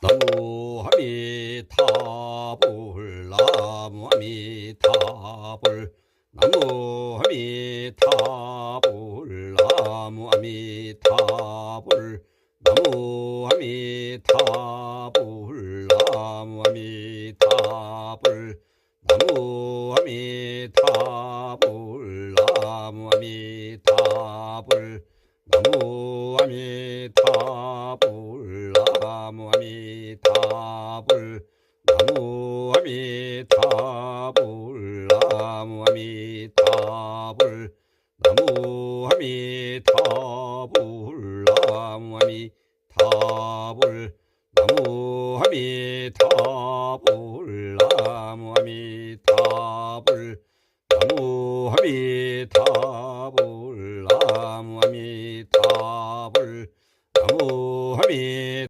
나무 아미타불 나무 아미타불 나무 아미타불 나무 아미타불 나무 아미타불 나무 아미타불 나무 아미타불 나무 아미타불 나무 아미타불 나무 아미타 불 나무 아미타 불 나무 아미타 불 나무 아미타 불 나무 아미타 불 나무 아미타 불 나무 아미타 불 나무 아미타 불 나무 아미타 불 나무 아미